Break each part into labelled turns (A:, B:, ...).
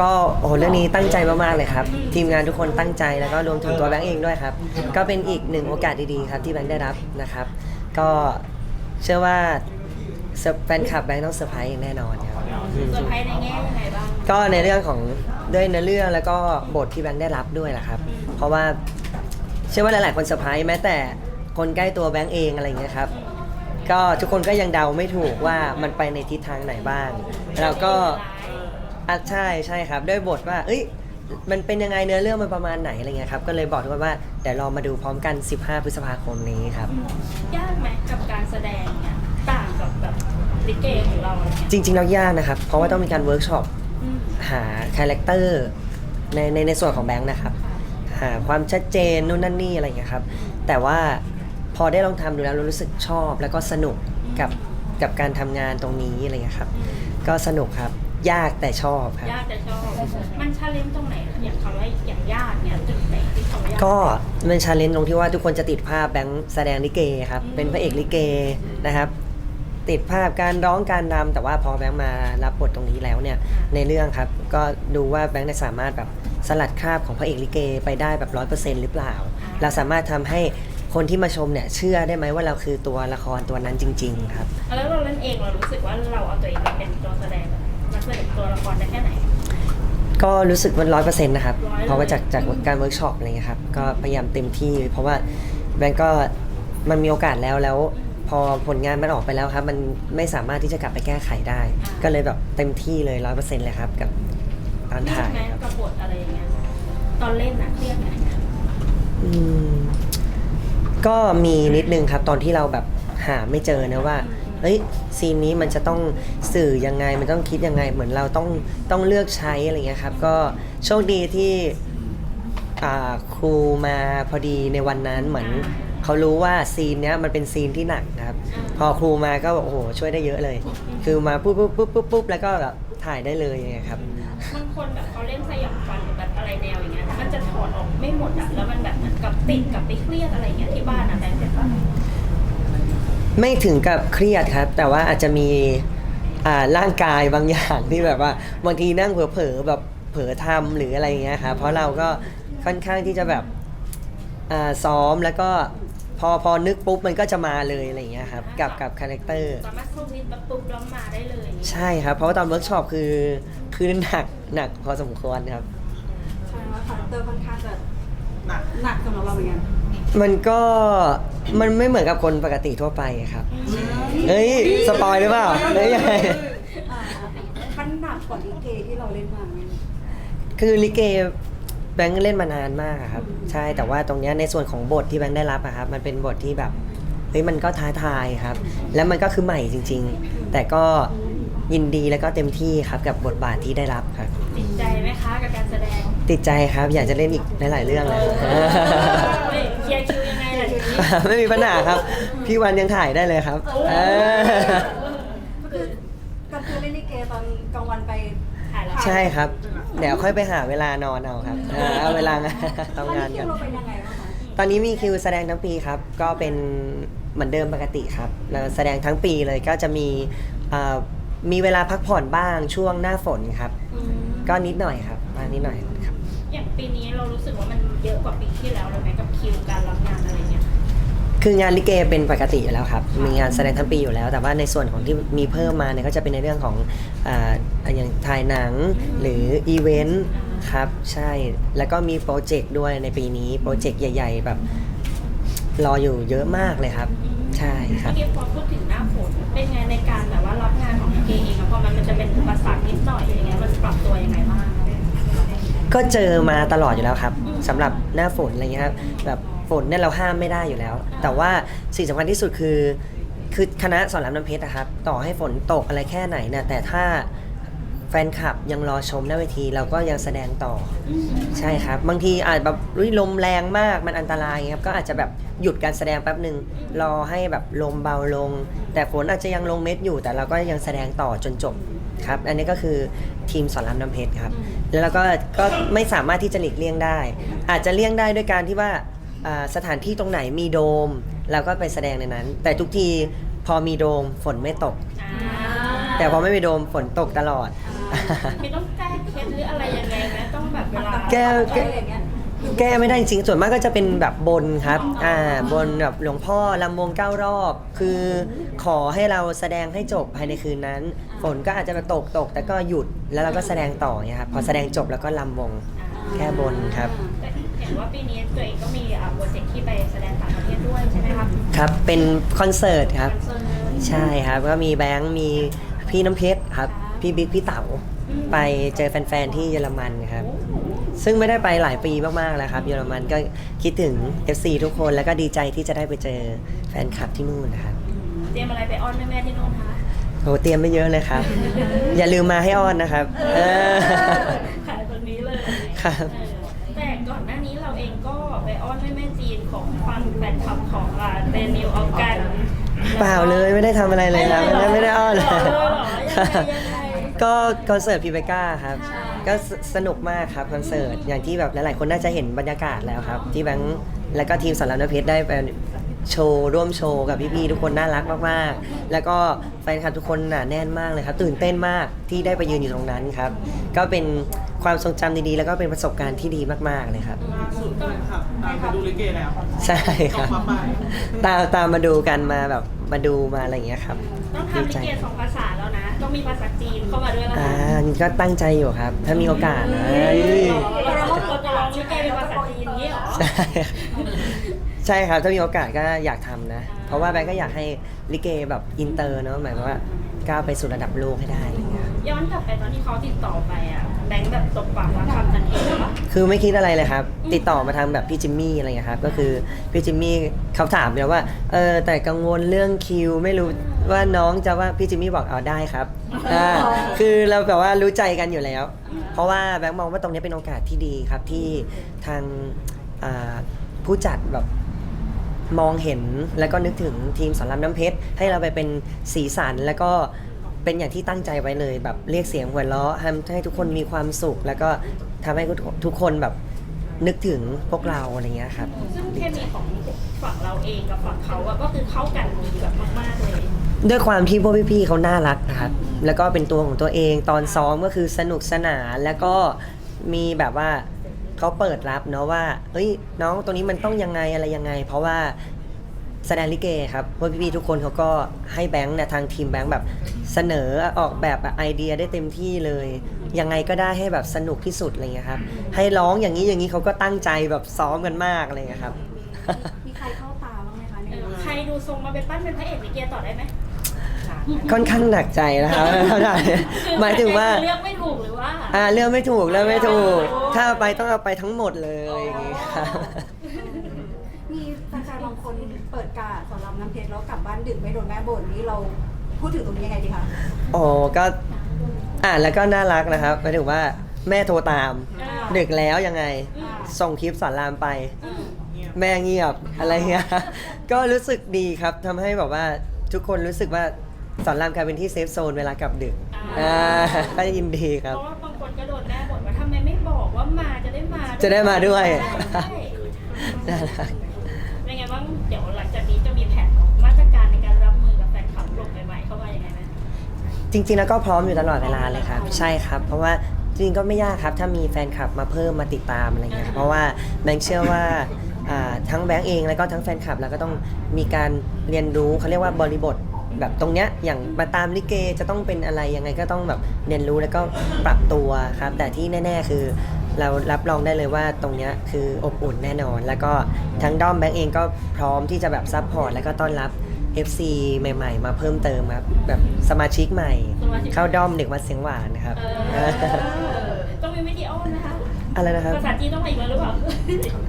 A: ก็โอ้โหเรื่องนี้ตั้งใจมากๆเลยครับ ทีมงานทุกคนตั้งใจแล้วก็รวมถึงตัวแบงค์เองด้วยครับ ก็เป็นอีกหนึ่งโอกาสดีๆครับที่แบงค์ได้รับนะครับ ก็เชื่อว่าเซอร์แฟนคลับแบงค์ต้องเซอร์ไพรส์อย่างแน่นอนครับอืม
B: เซอร์ไพรส์ในแง่ยังไงบ้าง
A: ก็ในเรื่องของด้วยเนื้อเรื่องแล้วก็บทที่แบงค์ได้รับด้วยแหละครับ เพราะว่าเชื่อว่าหลายๆคนเซอร์ไพรส์แม้แต่คนใกล้ตัวแบงค์เองอะไรอย่างเงี้ยครับ ก็ทุกคนก็ยังเดาไม่ถูกว่ามันไปในทิศทางไหนบ้างแล้วก็ อะใช่ใช่ครับด้วยบทว่า เอ้ยมันเป็นยังไงเนื้อเรื่องมันประมาณไหนอะไรเงี้ยครับก็เลยบอกทุกคนว่าเดี๋ยวเรามาดูพร้อมกัน 15 พฤษภาคมนี้ครับ
B: ยากไหมกับการแสดงเนี่ยต่างกับแบบลิเกของเราอะไรเงี้ย
A: จริงๆแล้วยากนะครับ เพราะว่าต้องมีการเวิร์กช็อป
B: อืม
A: หาคาแรคเตอร์ในในในส่วนของแบงค์นะครับหาความชัดเจนนู่นนั่นนี่อะไรเงี้ยครับ แต่ว่าพอได้ลองทำดูแล้วเรารู้สึกชอบแล้วก็สนุกกับกับการทำงานตรงนี้อะไรเงี้ยครับก็สนุกครับ ยากแต่ชอบครับ
B: ยากแต่ชอบ มันชาเลนจ์ตรงไหนอะอย่างคำว่าอย่างยากเนี่ยจุดไหนที่เขายาก
A: ก็มันชาเลนจ์ตรงที่ว่าทุกคนจะติดภาพแบงค์แสดงลิเกครับ เป็นพระเอกลิเกนะครับ ติดภาพการร้องการรำแต่ว่าพอแบงค์มารับบทตรงนี้แล้วเนี่ย ในเรื่องครับ ก็ดูว่าแบงค์เนี่ยสามารถแบบสลัดคราบของพระเอกลิเกไปได้แบบร้อยเปอร์เซ็นต์หรือเปล่า เราสามารถทำให้คนที่มาชมเนี่ยเชื่อได้ไหมว่าเราคือตัวละครตัวนั้นจริง ๆ ครับ
B: แล้วเราเล่นเองเรารู้สึกว่าเราเอาตัวเองไปเป็นตัวแสดงแบบ นักแสดงตัวละครได้แค่ไหน
A: ก็รู้สึกมันร้อยเปอร์เซ็นต์นะครับ
B: 100%
A: เพราะว่าจากจากการเวิร์กช็อปอะไรเงี้ยครับ ก็พยายามเต็มที่ เพราะว่าแบงก์ก็มันมีโอกาสแล้วแล้ว พอผลงานมันออกไปแล้วครับ มันไม่สามารถที่จะกลับไปแก้ไขได้ก็เลยแบบเต็มที่เลยร้อยเปอร์เซ็นต์เลยครับกับตอน
B: เครีย
A: ถ่า
B: ด
A: ย
B: ไหม
A: ครับ
B: กับบทอะไรอย่างเงี้ยตอนเล่นนะเครียดไหม
A: อืมก็มีนิดนึงครับตอนที่เราแบบหาไม่เจอนะว่า เอ้ยซีนนี้มันจะต้องสื่อยังไงมันต้องคิดยังไง เหมือนเราต้องต้องเลือกใช้อะไรเงี้ยครับ ก็โชคดีที่อ่าครูมาพอดีในวันนั้นเหมือนเขารู้ว่าซีนเนี้ยมันเป็นซีนที่หนักนะครับ พอครูมาก็โอ้โหช่วยได้เยอะเลย คือมาปุ๊บปุ๊บปุ๊บปุ๊บปุ๊บแล้วก็แบบถ่ายได้เลยอย่างเงี้ยครับ
B: บางคนแบบเขาเล่นสยองขวัญหรือแบบอะไรแนวอย่างเงี้ย มันจะถอดออกไม่หมดอะแล้วมันแบบเหมือนกับติดกับไปเครียดอะไรเงี้ยที่บ้านอะแต่เจ็บปะ
A: ไม่ถึงกับเครียดครับ แต่ว่าอาจจะมีอ่าร่างกายบางอย่างที่แบบว่าบางทีนั่งเผลอๆแบบเผลอทำหรืออะไรอย่างเงี้ยครับเพราะเราก็ค่อนข้างที่จะแบบอ่าซ้อมแล้วก็พอพอนึกปุ๊บมันก็จะมาเลยอะไรอย่างเงี้ยครับกับกับคาแรคเตอร์
B: สามารถสวิตช์แบบปุ๊บแล้วมาได้เลย
A: ใช่ครับ เพราะว่าตอนเวิร์กช็อปคือคือหนักหนักพอสมควรครับ
C: ใช่ว่าคาแรคเตอร์ค่อนข้างจะหนักหนักสำหรับเราเหมือนกัน
A: มันก็มันไม่เหมือนกับคนปกติทั่วไปครับ เฮ้ย สปอยหรือเปล่าหรือยังไง
C: อ่ามันหนักกว่าลิเกที่เราเล่นมาไหม
A: คือลิเกแบงค์เล่นมานานมากอะครับ ใช่แต่ว่าตรงเนี้ยในส่วนของบทที่แบงค์ได้รับอะครับ มันเป็นบทที่แบบเฮ้ยมันก็ท้าทายครับ แล้วมันก็คือใหม่จริง ๆ แต่ก็ยินดีแล้วก็เต็มที่ครับกับบทบาทที่ได้รับครับ
B: ติดใจไหมคะกับการแสดง
A: ติดใจครับอยากจะเล่นอีกหลายๆเรื่องเลย
B: เฮ้ย ไงล่ะทีนี้
A: ไม่มีปัญหาครับ พี่วันยังถ่ายได้เลยครับเออ
C: ก็คือก็คือเล่นลิเกตอนกลางวันไป
B: ถ่ายแล้ว
A: ใช่ครับ เดี๋ยวค่อยไปหาเวลานอนเอาครับเออเอาเวลาทำงาน
C: ตอ
A: กัน
C: เราเป็นยังไงบ้างคะ
A: ตอนนี้มีคิวแสดงทั้งปีครับ ก็เป็นเหมือนเดิมปกติครับแล้วแสดงทั้งปีเลยก็จะมีเอ่อมีเวลาพักผ่อนบ้างช่วงหน้าฝนครับ
B: อืม
A: ก็นิดหน่อยครับบ้างนิดหน่อยครับ
B: อย่างปีนี้เรารู้สึกว่ามันเยอะกว่าปีที่แล้วเลยไหมกับคิวการรับงานอะไรเงี้ย
A: คืองานลิเกเป็นปกติอยู่แล้วครับ มีงานแสดงทั้งปีอยู่แล้ว แต่ว่าในส่วนของที่มีเพิ่มมาเนี่ยก็จะเป็นในเรื่องของอ่าอย่างถ่ายหนังหรืออีเวนต์ครับ ใช่ แล้วก็มีโปรเจกต์ด้วยในปีนี้ โปรเจกต์ใหญ่ ๆ แบบรออยู่เยอะมากเลยครับ ใช่ครั
B: เมื่
A: บ
B: อกี้พอพูดถึงหน้าฝนเป็นไงในการแบบว่ารับงานของเกเองอะพอมันมันจะเป็นอุปสรรคนิดหน่อยอย่างเงี้ยมันปรับตัวยังไงบ้าง
A: ก็เจอมาตลอดอยู่แล้วครับสำหรับหน้าฝนอะไรเงี้ยครับแบบ ฝนเนี่ยเราห้ามไม่ได้อยู่แล้ว แต่ว่าสิ่งสำคัญที่สุดคือ คือคณะสอนรามน้ำเพชรนะครับ ต่อให้ฝนตกอะไรแค่ไหนเนี่ยแต่ถ้าแฟนคลับยังรอชมหน้าเวทีเราก็ยังแสดงต่ออใช่ครับ บางทีอาจแบบอุ๊ยลมแรงมากมันอันตรายครับก็อาจจะแบบหยุดการแสดงแป๊บหนึ่งรอให้แบบลมเบาลง แต่ฝนอาจจะยังลงเม็ดอยู่ แต่เราก็ยังแสดงต่อจนจบครับ อันนี้ก็คือทีมสอนรามน้ำเพชรครับ แล้วก็ก็ไม่สามารถที่จะหลีกเลี่ยงได้ อาจจะเลี่ยงได้ด้วยการที่ว่า อ่าสถานที่ตรงไหนมีโดมเราก็ไปแสดงในนั้น แต่ทุกทีพอมีโดมฝนไม่ตก
B: อ่า
A: แต่พอไม่มีโดมฝนตกตลอด
B: มีต้องแก้เคล็ดหรืออะไร
A: แก้
C: อะไร
A: แก้
C: อย่างเงี้ย
A: แก้ไม่ได้จริงๆส่วนมากก็จะเป็นแบบบนครับอ่าบนแบบหลวงพ่อลำวงเก้ารอบ คือขอให้เราแสดงให้จบภายในคืนนั้น ฝนก็อาจจะมาตกตก แต่ก็หยุดแล้วเราก็แสดงต่อเนี่ยครับพอแสดงจบแล้วก็ลำวงแก้บนครับ
B: แต่ เห็นว่าปีนี้ตัวเองก็มีอ่าโปรเจกต์ที่ไปแสดงต่างประเทศด้วยใช่ไหมครับ
A: ครับเป็นคอนเสิร์ตครับ
B: คอนเสิร์ต
A: ใช่ครับก็มีแบงค์มีพี่น้ำเพชรครับพี่บิ๊กพี่เต๋าไปเจอแฟนๆที่เยอรมันครับ ซึ่งไม่ได้ไปหลายปีมากๆแล้วครับ เยอรมันก็คิดถึง FC ทุกคนแล้วก็ดีใจที่จะได้ไปเจอแฟนคลับที่นู่นนะครับ
B: เตรียมอะไรไปอ้อนแม่ๆที่นู่นคะ
A: โหเตรียมไม่เยอะเลยครับ อย่าลืมมาให้อ้อนนะครับ เออ
B: ขายคนนี้เลย
A: ครับ
B: ของฟังแฟนคลับของอ่าเดนิวออฟกัน
A: เปล่าเลยไม่ได้ทำอะไรเลยครับไม่ได้ไม่ได้อ้อนเลย
B: หรอยังไงยังไง
A: ก็คอนเสิร์ตพีเบก้าครับ ก็สสนุกมากครับคอนเสิร์ตอย่างที่แบบหลายๆคนน่าจะเห็นบรรยากาศแล้วครับ ที่แบงค์แล้วก็ทีมสอนรามน้ำเพชรได้ไปโชว์ร่วมโชว์กับพี่ๆทุกคนน่ารักมากๆ แล้วก็แฟนคลับทุกคนหนาแน่นมากเลยครับ ตื่นเต้นมากที่ได้ไปยืนอยู่ตรงนั้นครับ ก็เป็น ความทรงจำดีๆ แล้วก็เป็นประสบการณ์ที่ดีมากๆเลยครับ
D: สุดเลยครับตามไปดูลิเกแล้ว
A: ใช่ครับ
D: ต้องมาไป
A: ตามตามมาดูกันมาแบบมาดูมาอะไรอย่างเงี้ยครับ
B: ต้องทำลิเกสองภาษาแล้วนะ ต้องมีภาษาจีนเข้ามาด้วยแล้ว
A: อ่า
B: นะ
A: นี่ก็ตั้งใจอยู่ครับ ถ้ามีโอกาสนะเอ้ย
B: เราเราจะลองลิเกเป็นภาษาจีนอย่างนี้เหรอ
A: ใช่ใช่ครับถ้ามีโอกาสก็อยากทำนะ เพราะว่าแบงก์ก็อยากให้ลิเกแบบอินเตอร์เนาะหมายความว่าก้าวไปสู่ระดับโลกให้ได้อะไรเงี้ย
B: ย้อนกลับไปตอนที่เขาติดต่อไปอะ แบงค์แบบตบปากว่าทำกันเองเหรอ
A: คือไม่คิดอะไรเลยครับ ติดต่อมาทางแบบพี่จิมมี่อะไรเงี้ยครับ ก็คือพี่จิมมี่เขาถามเนี่ยว่า เออแต่กังวลเรื่องคิว ไม่รู้ว่าน้องจะว่าพี่จิมมี่บอกเอาได้ครับอ่าคือเราแบบว่ารู้ใจกันอยู่แล้ว เพราะว่าแบงค์มองว่าตรงนี้เป็นโอกาสที่ดีครับที่ทางอ่าผู้จัดแบบมองเห็นแล้วก็นึกถึงทีมสอนรามน้ำเพชรให้เราไปเป็นสีสันแล้วก็ เป็นอย่างที่ตั้งใจไว้เลย แบบเรียกเสียงหัวเราะทำให้ทุกคนมีความสุข แล้วก็ทำให้ทุกคนแบบนึกถึงพวกเราอะไรเงี้ยครับ
B: ซึ่งเคมีของฝั่งเราเองกับฝั่งเขาอะก็คือเข้ากันดีแบบมากๆเลย
A: ด้วยความที่พวกพี่ๆเขาน่ารักนะครับ แล้วก็เป็นตัวของตัวเอง ตอนซ้อมก็คือสนุกสนาน แล้วก็มีแบบว่าเขาเปิดรับเนาะว่าเฮ้ยน้องตัวนี้มันต้องยังไงอะไรยังไง เพราะว่า แสดงลิเกครับพวกพี่ๆทุกคนเขาก็ให้แบงค์เนี่ยทางทีมแบงค์แบบเสนอออกแบบไอเดียได้เต็มที่เลย ยังไงก็ได้ให้แบบสนุกที่สุดอะไรเงี้ยครับ ให้ร้องอย่างนี้อย่างนี้เขาก็ตั้งใจแบบซ้อมกันมากอะไรเงี้ยครับ
C: มีใครเข้าตาบ้างไหมคะใน
B: เออ
C: เรื่อง
B: ใครดูทรงมาเป็นปั้นเป็นพระเอกลิเกต่อได้ไหม
A: ค่อนข้างหนักใจนะครับ หมายถึงว่า
B: เลือกไม่ถูกหรือว่า
A: อ่าเลือกไม่ถูกเลือกไม่ถูก ถ้าเอาไปต้องเอาไปทั้งหมดเลยอย่างงี้ครับ
C: กาสอนรามน้ำเพชรแล้วกลับบ้านดึกไม่โดนแม่บ่นนี่เราพูดถึงตรงนี้ยังไงดีคะ
A: โอ้ก็อ่านแล้วก็น่ารักนะครับหมายถึงว่าแม่โทรตาม
B: อ่า
A: ดึกแล้วยังไง
C: อ่า
A: ส่งคลิปสอนรามไป
B: อืม
A: แม่เงียบอะไรเงี้ย ก็รู้สึกดีครับทำให้แบบว่าทุกคนรู้สึกว่าสอนรามกลายเป็นที่เซฟโซนเวลากลับดึกอ่าก็ยินดีค
B: เพ
A: รับ
B: ราะว่าบางคนก็โดนแม่บ่นว่าทำไมไม่บอกว่ามาจะได้มา
A: จะได้มาด้วย
B: ใช่
A: น่ารัก
B: เป็นไงบ้างเดี๋ยว
A: จริงๆแล้วก็พร้อมอยู่ตลอดเวลาเลยครับ ใช่ครับ เพราะว่าจริงๆก็ไม่ยากครับ ถ้ามีแฟนคลับมาเพิ่มมาติดตามอะไรเงี้ยครับเพราะว่าแบงค์เชื่อว่าอ่าทั้งแบงค์เองแล้วก็ทั้งแฟนคลับแล้วก็ต้องมีการเรียนรู้เขาเรียกว่าบริบทแบบตรงเนี้ยอย่างมาตามลิเกจะต้องเป็นอะไรยังไงก็ต้องแบบเรียนรู้แล้วก็ปรับตัวครับ แต่ที่แน่ ๆ คือ เรารับรองได้เลยว่าตรงเนี้ยคืออบอุ่นแน่นอน แล้วก็ทั้งด้อมแบงค์เองก็พร้อมที่จะแบบซัพพอร์ตแล้วก็ต้อนรับ FC ใหม่ ๆ มาเพิ่มเติมครับ แบบสมาชิกใหม่
B: สมาชิก
A: เข้าด้อมเด็กวัดเสียงหวานนะครับ
B: เออต้องมีวิดีโอนะคะ
A: อะไรนะครับ
B: ภาษาจีนต้องมาอีกแล้วหรือเปล่า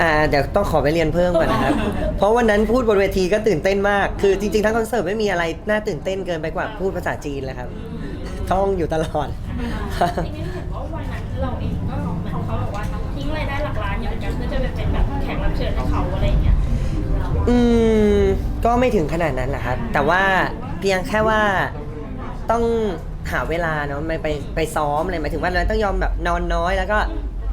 A: อ่าเดี๋ยวต้องขอไปเรียนเพิ่มก่อนนะครับ เพราะวันนั้นพูดบนเวทีก็ตื่นเต้นมาก คือจริง ๆ ทั้งคอนเสิร์ตไม่มีอะไรน่าตื่นเต้นเกินไปกว่าพูดภาษาจีนเลยครับ ท่องอยู่ตลอด
B: ทีนี้เห็นว่าวันนั้นเราเองก็เหมือนเขาบอกว่าทิ้งรายได้หลักล้านอยู่เหมือนกันเพื่อจะไปเป็นแบบแขกรับเชิญให้เขาอะไรอย่างเงี้ย
A: อืม ก็ไม่ถึงขนาดนั้นแหละครับแต่ว่าเพียงแค่ว่าต้องหาเวลาเนาะไม่ไปไปซ้อมอะไรหมายถึงว่าเราต้องยอมแบบนอนน้อย แล้วก็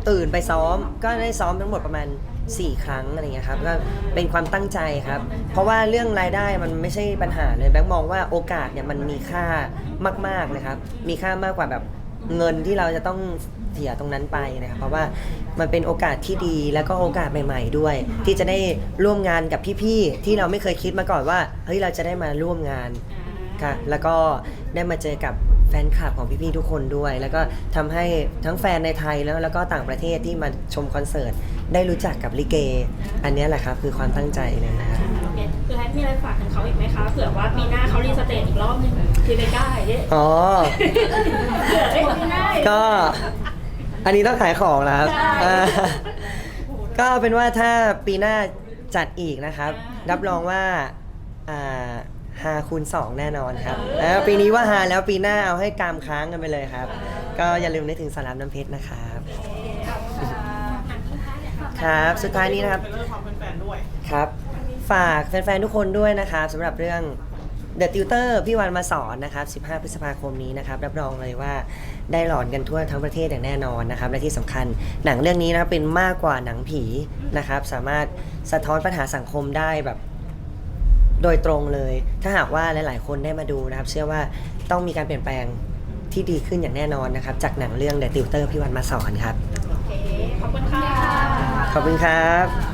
A: ตื่นไปซ้อม ก็ได้ซ้อมทั้งหมดประมาณ 4 ครั้งอะไรเงี้ยครับก็เป็นความตั้งใจครับ เพราะว่าเรื่องรายได้มันไม่ใช่ปัญหาเลยแบงค์มองว่าโอกาสเนี่ยมันมีค่ามากๆเลยครับมีค่ามากกว่าแบบเงินที่เราจะต้อง เสียตรงนั้นไปนะครับเพราะว่ามันเป็นโอกาสที่ดีแล้วก็โอกาสใหม่ ๆ ด้วย ที่จะได้ร่วมงานกับพี่ๆที่เราไม่เคยคิดมาก่อนว่าเฮ้ยเราจะได้มาร่วมงานค่ะแล้วก็ได้มาเจอกับแฟนคลับของพี่ๆทุกคนด้วย แล้วก็ทำให้ทั้งแฟนในไทยแล้วแล้วก็ต่างประเทศที่มาชมคอนเสิร์ตได้รู้จักกับลิเก อันเนี้ยแหละครับคือความตั้งใจเลยนะครับ
B: โอเคคือแฮทมีอะไรฝากถึงเขาอีกไหมคะเผื่อว่าปีหน้าเขารีสเตทอีกรอบนึงคือไปได้เนี่ย
A: อ๋อ
B: เผื่อได้ปีหน้า
A: ก็ อันนี้ต้องขายของแล้วครับ
B: ใช่
A: อ่าก็เอาเป็นว่าถ้าปีหน้าจัดอีกนะครับ รับรองว่าอ่าฮาคูณสองแน่นอนครับแล้วปีนี้ว่าฮาแล้วปีหน้าเอาให้กามค้างกันไปเลยครับ ก็อย่าลืมนึกถึงสารามน้ำเพชรนะครับ ครับสุดท้ายนี้นะครับ
D: เป็นเรื่องความเป็นแฟนด้วย
A: ครับ ฝากแฟนๆ ทุกคนด้วยนะครับสำหรับเรื่อง The Tutor พี่วันมาสอนนะครับ 15 พฤษภาคมนี้นะครับ รับรองเลยว่า ได้หลอนกันทั่วทั้งประเทศอย่างแน่นอนนะครับ และที่สำคัญหนังเรื่องนี้นะครับเป็นมากกว่าหนังผีนะครับ สามารถสะท้อนปัญหาสังคมได้แบบโดยตรงเลย ถ้าหากว่าหลาย ๆ คนได้มาดูนะครับ เชื่อว่าต้องมีการเปลี่ยนแปลงที่ดีขึ้นอย่างแน่นอนนะครับ จากหนังเรื่อง The Tutor พี่วันมาสอนครับ
B: โอเค ขอบคุณค่ะ
A: ขอบคุณครับ